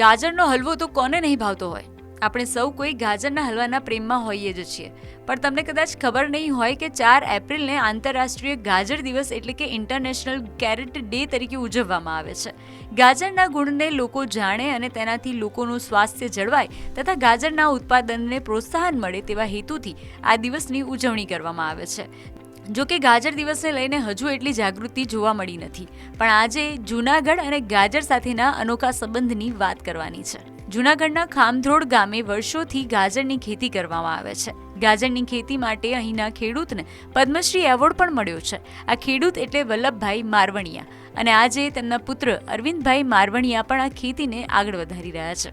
ગાજરનો હલવો તો કોને નહીં ભાવતો હોય? આપણે સૌ કોઈ ગાજરના હલવાના પ્રેમમાં હોઈએ જ છીએ. પણ તમને કદાચ ખબર નહીં હોય કે ચાર એપ્રિલને આંતરરાષ્ટ્રીય ગાજર દિવસ એટલે કે ઇન્ટરનેશનલ કેરેટ ડે તરીકે ઉજવવામાં આવે છે. ગાજરના ગુણને લોકો જાણે અને તેનાથી લોકોનું સ્વાસ્થ્ય જળવાય તથા ગાજરના ઉત્પાદનને પ્રોત્સાહન મળે તેવા હેતુથી આ દિવસની ઉજવણી કરવામાં આવે છે. જો કે ગાજર દિવસને લઈને હજુ એટલી જાગૃતિ જોવા મળી નથી. પણ આજે જૂનાગઢ અને ગાજર સાથેના અનોખા સંબંધની વાત કરવાની છે. જૂનાગઢના ખામધ્રોડ ગામે વર્ષોથી ગાજરની ખેતી કરવામાં આવે છે. ગાજરની ખેતી માટે અહીંના ખેડૂતને પદ્મશ્રી એવોર્ડ પણ મળ્યો છે. આ ખેડૂત એટલે વલ્લભભાઈ મારવણિયા અને આજે તેમના પુત્ર અરવિંદભાઈ મારવણિયા પણ આ ખેતીને આગળ વધારી રહ્યા છે.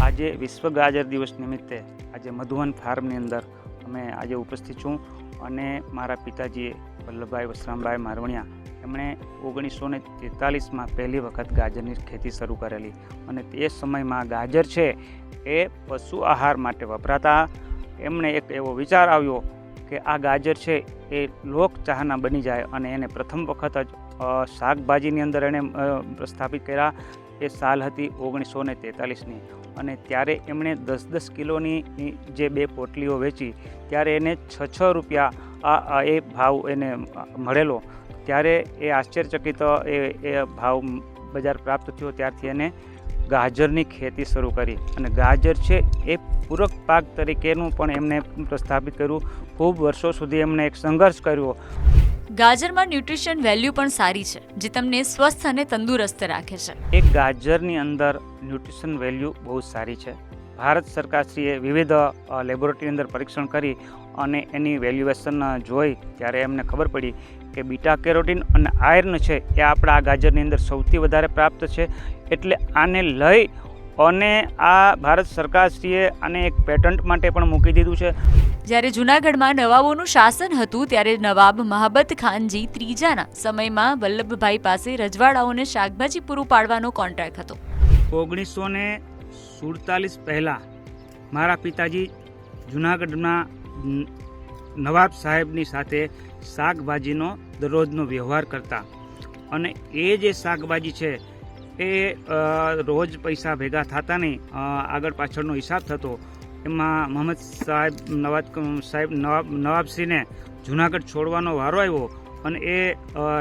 આજે વિશ્વ ગાજર દિવસ નિમિત્તે આજે મધુવન ફાર્મની અંદર અમે આજે ઉપસ્થિત છું અને મારા પિતાજી વલ્લભભાઈ વસરામભાઈ મારવણિયા, એમણે ઓગણીસો ને તેતાલીસમાં પહેલી વખત ગાજરની ખેતી શરૂ કરેલી અને તે સમયમાં ગાજર છે એ પશુ આહાર માટે વપરાતા. એમણે એક એવો વિચાર આવ્યો કે આ ગાજર છે એ લોક ચાહના બની જાય અને એને પ્રથમ વખત જ શાકભાજીની અંદર એણે પ્રસ્થાપિત કર્યા. એ સાલ હતી ઓગણીસો ને તેતાલીસની. અને ત્યારે એમણે દસ દસ કિલોની જે બે પોટલીઓ વેચી, ત્યારે એને છ છ રૂપિયા આ એ ભાવ એને મળેલો. ત્યારે એ આશ્ચર્યચકિત એ એ ભાવ બજાર પ્રાપ્ત થયો. ત્યારથી એને ગાજરની ખેતી શરૂ કરી. અને ગાજર છે એ પૂરક પાક તરીકેનું પણ એમને પ્રસ્થાપિત કર્યું. ખૂબ વર્ષો સુધી એમણે એક સંઘર્ષ કર્યો. ગાજરમાં ન્યુટ્રિશન વેલ્યુ પણ સારી છે જે તમને સ્વસ્થ અને તંદુરસ્ત રાખે છે. એક ગાજરની અંદર ન્યુટ્રિશન વેલ્યુ બહુ સારી છે. ભારત સરકારશ્રીએ વિવિધ અ, લેબોરેટરીની અંદર પરીક્ષણ કરી અને એની વેલ્યુએશન જોઈ ત્યારે એમને ખબર પડી કે બીટા કેરોટીન અને આયર્ન છે એ આપણા આ ગાજરની અંદર સૌથી વધારે પ્રાપ્ત છે. એટલે આને લઈ અને આ ભારત સરકારશ્રીએ આને એક પેટન્ટ માટે પણ મૂકી દીધું છે. જ્યારે જૂનાગઢમાં નવાબોનું શાસન હતું, ત્યારે નવાબ મહાબત ખાનજી ત્રીજાના સમયમાં વલ્લભભાઈ પાસે રજવાડાઓને શાકભાજી પૂરું પાડવાનો કોન્ટ્રાક્ટ હતો. ઓગણીસો ને સુડતાલીસ પહેલાં મારા પિતાજી જૂનાગઢના નવાબ સાહેબની સાથે શાકભાજીનો દરરોજનો વ્યવહાર કરતા અને એ જે શાકભાજી છે, એ રોજ પૈસા ભેગા થતા નહીં આગળ પાછળનો હિસાબ થતો એમાં મોહમ્મદ સાહેબ, નવાબ સાહેબ, નવાબ, નવાબસિંહને જુનાગઢ છોડવાનો વારો આવ્યો અને એ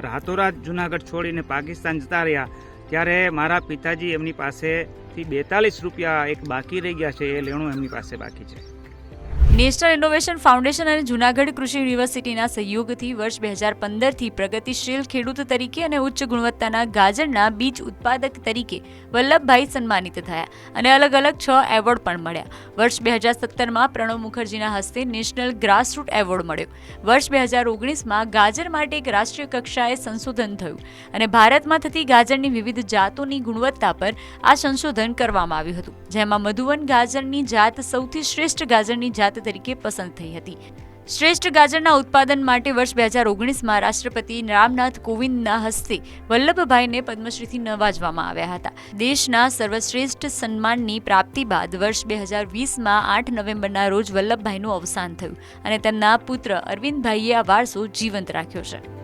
રાતોરાત જુનાગઢ છોડીને પાકિસ્તાન જતા રહ્યા. ત્યારે મારા પિતાજી એમની પાસેથી બેતાલીસ રૂપિયા એક બાકી રહી ગયા છે, એ લેણું એમની પાસે બાકી છે. નેશનલ ઇનોવેશન ફાઉન્ડેશન અને જૂનાગઢ કૃષિ યુનિવર્સિટીના સહયોગથી વર્ષ બે હજાર પંદરથી પ્રગતિશીલ ખેડૂત તરીકે અને ઉચ્ચ ગુણવત્તાના ગાજરના બીજ ઉત્પાદક તરીકે વલ્લભભાઈ સન્માનિત થયા અને અલગ અલગ છ એવોર્ડ પણ મળ્યા. વર્ષ બે હજાર સત્તરમાં પ્રણવ મુખર્જીના હસ્તે નેશનલ ગ્રાસરૂટ એવોર્ડ મળ્યો. વર્ષ બે હજાર ઓગણીસમાં ગાજર માટે એક રાષ્ટ્રીય કક્ષાએ સંશોધન થયું અને ભારતમાં થતી ગાજરની વિવિધ જાતોની ગુણવત્તા પર આ સંશોધન કરવામાં આવ્યું હતું, જેમાં મધુવન ગાજરની જાત સૌથી શ્રેષ્ઠ ગાજરની જાત તરીકે પસંદ થઈ હતી. શ્રેષ્ઠ ગાજરના ઉત્પાદન માટે વર્ષ બે હજાર ઓગણીસમાં રાષ્ટ્રપતિ રામનાથ કોવિંદના હસ્તે વલ્લભભાઈને પદ્મશ્રીથી નવાજવામાં આવ્યા હતા. દેશના સર્વશ્રેષ્ઠ સન્માનની પ્રાપ્તિ બાદ વર્ષ બે હજાર વીસમાં આઠ નવેમ્બરના રોજ વલ્લભભાઈનું અવસાન થયું અને તેમના પુત્ર અરવિંદભાઈએ આ વારસો જીવંત રાખ્યો છે.